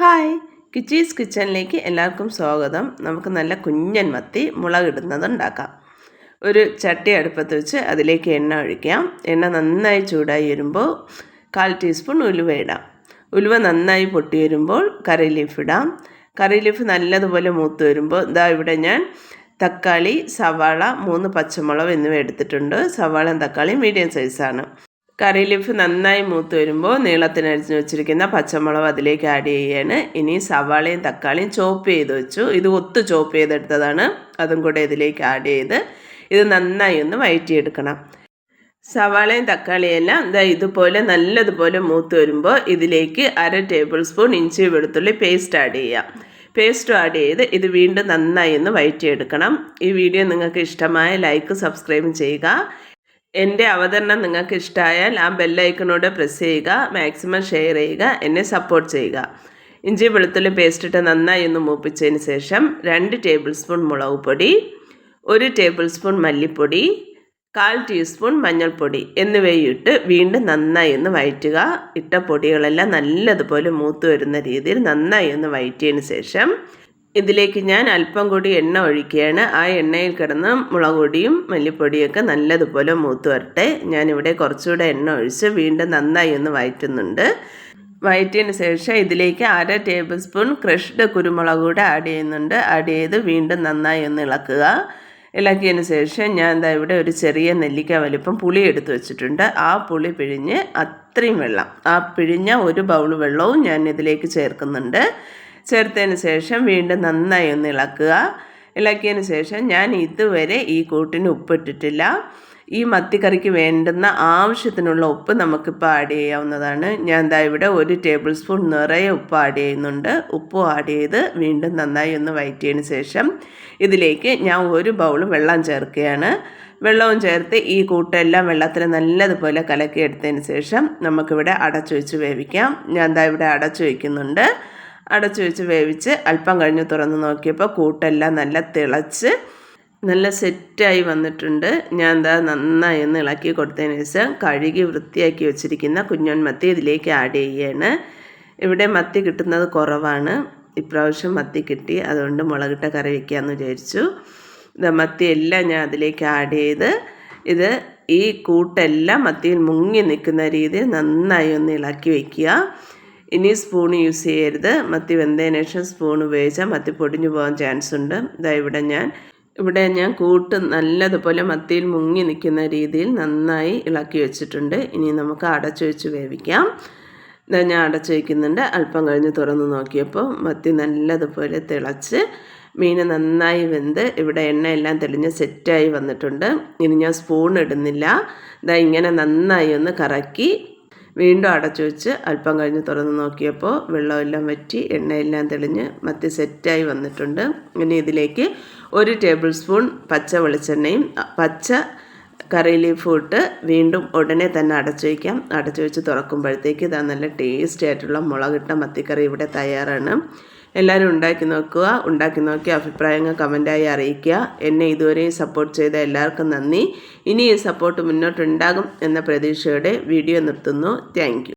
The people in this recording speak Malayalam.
ഹായ്. കിച്ചീസ് കിച്ചണിലേക്ക് എല്ലാവർക്കും സ്വാഗതം. നമുക്ക് നല്ല കുഞ്ഞൻ മത്തി മുളകിടുന്നത് ഉണ്ടാക്കാം ഒരു ചട്ടി അടുപ്പത്ത് വെച്ച് അതിലേക്ക് എണ്ണ ഒഴിക്കാം. എണ്ണ നന്നായി ചൂടായി വരുമ്പോൾ കാൽ ടീസ്പൂൺ ഉലുവ ഇടാം. ഉലുവ നന്നായി പൊട്ടി വരുമ്പോൾ കറി ലീഫ് ഇടാം. കറി ലീഫ് നല്ലതുപോലെ മൂത്ത് വരുമ്പോൾ ഇതാ ഇവിടെ ഞാൻ തക്കാളി സവാള മൂന്ന് പച്ചമുളക് എന്നിവ എടുത്തിട്ടുണ്ട്. സവാളയും തക്കാളിയും മീഡിയം സൈസാണ്. കറി ലീഫ് നന്നായി മൂത്ത് വരുമ്പോൾ നീളത്തിനരിഞ്ഞ് വെച്ചിരിക്കുന്ന പച്ചമുളക് അതിലേക്ക് ആഡ് ചെയ്യാണ്. ഇനി സവാളയും തക്കാളിയും ചോപ്പ് ചെയ്ത് വെച്ചു. ഇത് ഒത്ത് ചോപ്പ് ചെയ്തെടുത്തതാണ്. അതും കൂടെ ഇതിലേക്ക് ആഡ് ചെയ്ത് ഇത് നന്നായി ഒന്ന് വയറ്റിയെടുക്കണം. സവാളയും തക്കാളിയും എല്ലാം ഇതാ ഇതുപോലെ നല്ലതുപോലെ മൂത്ത് വരുമ്പോൾ ഇതിലേക്ക് അര ടേബിൾ സ്പൂൺ ഇഞ്ചി വെളുത്തുള്ളി പേസ്റ്റ് ആഡ് ചെയ്യാം. പേസ്റ്റ് ആഡ് ചെയ്ത് ഇത് വീണ്ടും നന്നായി ഒന്ന് വയറ്റിയെടുക്കണം. ഈ വീഡിയോ നിങ്ങൾക്ക് ഇഷ്ടമായ ലൈക്ക് സബ്സ്ക്രൈബ് ചെയ്യുക. എന്റെ അവതരണം നിങ്ങൾക്ക് ഇഷ്ടമായാൽ ആ ബെല്ലൈക്കണോട് പ്രസ് ചെയ്യുക മാക്സിമം ഷെയർ ചെയ്യുക എന്നെ സപ്പോർട്ട് ചെയ്യുക. ഇഞ്ചി വെളുത്തുള്ളി പേസ്റ്റ് ഇട്ട് നന്നായി ഒന്ന് മൂപ്പിച്ചതിന് ശേഷം രണ്ട് ടേബിൾ സ്പൂൺ മുളക് പൊടി ഒരു ടേബിൾ സ്പൂൺ മല്ലിപ്പൊടി കാൽ ടീസ്പൂൺ മഞ്ഞൾപ്പൊടി എന്നിവയിട്ട് വീണ്ടും നന്നായി ഒന്ന് വയറ്റുക ഇട്ട പൊടികളെല്ലാം നല്ലതുപോലെ മൂത്ത് വരുന്ന രീതിയിൽ നന്നായി ഒന്ന് വയറ്റിയതിന് ശേഷം ഇതിലേക്ക് ഞാൻ അല്പം കൂടി എണ്ണ ഒഴിക്കുകയാണ്. ആ എണ്ണയിൽ കിടന്ന് മുളക് പൊടിയും മല്ലിപ്പൊടിയൊക്കെ നല്ലതുപോലെ മൂത്ത് വരട്ടെ. ഞാനിവിടെ കുറച്ചുകൂടെ എണ്ണ ഒഴിച്ച് വീണ്ടും നന്നായി ഒന്ന് വയറ്റുന്നുണ്ട്. വയറ്റിയതിന് ശേഷം ഇതിലേക്ക് അര ടേബിൾ സ്പൂൺ ക്രഷ്ഡ് കുരുമുളക് കൂടെ ആഡ് ചെയ്യുന്നുണ്ട്. ആഡ് ചെയ്ത് വീണ്ടും നന്നായി ഒന്ന് ഇളക്കുക. ഇളക്കിയതിന് ശേഷം ഞാൻ എന്താ ഇവിടെ ഒരു ചെറിയ നെല്ലിക്ക വലിപ്പം പുളി എടുത്ത് വെച്ചിട്ടുണ്ട്. ആ പുളി പിഴിഞ്ഞ് അത്രയും വെള്ളം ആ പിഴിഞ്ഞ ഒരു ബൗൾ വെള്ളവും ഞാൻ ഇതിലേക്ക് ചേർക്കുന്നുണ്ട്. ചേർത്തതിന് ശേഷം വീണ്ടും നന്നായി ഒന്ന് ഇളക്കുക. ഇളക്കിയതിന് ശേഷം ഞാൻ ഇതുവരെ ഈ കൂട്ടിന് ഉപ്പിട്ടിട്ടില്ല. ഈ മത്തിക്കറിക്ക് വേണ്ടുന്ന ആവശ്യത്തിനുള്ള ഉപ്പ് നമുക്കിപ്പോൾ ആഡ് ചെയ്യാവുന്നതാണ്. ഞാൻ എന്താ ഇവിടെ ഒരു ടേബിൾ സ്പൂൺ നിറയെ ഉപ്പ് ആഡ് ചെയ്യുന്നുണ്ട്. ഉപ്പ് ആഡ് ചെയ്ത് വീണ്ടും നന്നായി ഒന്ന് വയറ്റിയതിന് ശേഷം ഇതിലേക്ക് ഞാൻ ഒരു ബൗൾ വെള്ളം ചേർക്കുകയാണ്. വെള്ളവും ചേർത്ത് ഈ കൂട്ടെല്ലാം വെള്ളത്തിൽ നല്ലതുപോലെ കലക്കിയെടുത്തതിന് ശേഷം നമുക്കിവിടെ അടച്ചു വെച്ച് വേവിക്കാം. ഞാൻ എന്താ ഇവിടെ അടച്ചു വയ്ക്കുന്നുണ്ട് അടച്ചു വെച്ച് വേവിച്ച് അല്പം കഴിഞ്ഞ് തുറന്ന് നോക്കിയപ്പോൾ കൂട്ടെല്ലാം നല്ല തിളച്ച് നല്ല സെറ്റായി വന്നിട്ടുണ്ട്. ഞാൻ എന്താ നന്നായി ഒന്ന് ഇളക്കി കൊടുത്തതിന് ശേഷം കഴുകി വൃത്തിയാക്കി വെച്ചിരിക്കുന്ന കുഞ്ഞൻ മത്തി ഇതിലേക്ക് ആഡ് ചെയ്യാണ്. ഇവിടെ മത്തി കിട്ടുന്നത് കുറവാണ്. ഇപ്രാവശ്യം മത്തി കിട്ടി. അതുകൊണ്ട് മുളകിട്ട കറി വയ്ക്കാമെന്ന് വിചാരിച്ചു. മത്തി എല്ലാം ഞാൻ അതിലേക്ക് ആഡ് ചെയ്ത് ഇത് ഈ കൂട്ടെല്ലാം മത്തിയിൽ മുങ്ങി നിൽക്കുന്ന രീതിയിൽ നന്നായി ഒന്ന് ഇളക്കി വയ്ക്കുക ഇനി സ്പൂൺ യൂസ് ചെയ്യരുത്. മത്തി വെന്തതിന് ശേഷം സ്പൂൺ ഉപയോഗിച്ചാൽ മത്തി പൊടിഞ്ഞു പോകാൻ ചാൻസ് ഉണ്ട്. ഇതാ ഇവിടെ ഞാൻ ഇവിടെ ഞാൻ കൂട്ട് നല്ലതുപോലെ മത്തിയിൽ മുങ്ങി നിൽക്കുന്ന രീതിയിൽ നന്നായി ഇളക്കി വെച്ചിട്ടുണ്ട്. ഇനി നമുക്ക് അടച്ചു വെച്ച് വേവിക്കാം. ഇതാ ഞാൻ അടച്ചു വയ്ക്കുന്നുണ്ട് അല്പം കഴിഞ്ഞ് തുറന്ന് നോക്കിയപ്പോൾ മത്തി നല്ലതുപോലെ തിളച്ച് മീൻ നന്നായി വെന്ത് ഇവിടെ എണ്ണയെല്ലാം തെളിഞ്ഞ് സെറ്റായി വന്നിട്ടുണ്ട്. ഇനി ഞാൻ സ്പൂൺ ഇടുന്നില്ല. ഇതാ ഇങ്ങനെ നന്നായി ഒന്ന് കറക്കി വീണ്ടും അടച്ചു വെച്ച് അല്പം കഴിഞ്ഞ് തുറന്ന് നോക്കിയപ്പോൾ വെള്ളമെല്ലാം വറ്റി എണ്ണയെല്ലാം തെളിഞ്ഞ് മത്തി സെറ്റായി വന്നിട്ടുണ്ട്. ഇനി ഇതിലേക്ക് ഒരു ടേബിൾ സ്പൂൺ പച്ച വെളിച്ചെണ്ണയും പച്ച കറി ലീഫ് ഇട്ട് വീണ്ടും ഉടനെ തന്നെ അടച്ചു വയ്ക്കാം. അടച്ചു വെച്ച് തുറക്കുമ്പോഴത്തേക്ക് ഇതാ നല്ല ടേസ്റ്റി ആയിട്ടുള്ള മുളകിട്ട മത്തിക്കറി ഇവിടെ തയ്യാറാണ്. എല്ലാവരും ഉണ്ടാക്കി നോക്കുക ഉണ്ടാക്കി നോക്കി അഭിപ്രായങ്ങൾ കമന്റായി അറിയിക്കുക. എന്നെ ഇതുവരെയും സപ്പോർട്ട് ചെയ്ത എല്ലാവർക്കും നന്ദി. ഇനി ഈ സപ്പോർട്ട് മുന്നോട്ടുണ്ടാകും എന്ന പ്രതീക്ഷയോടെ വീഡിയോ നിർത്തുന്നു. താങ്ക്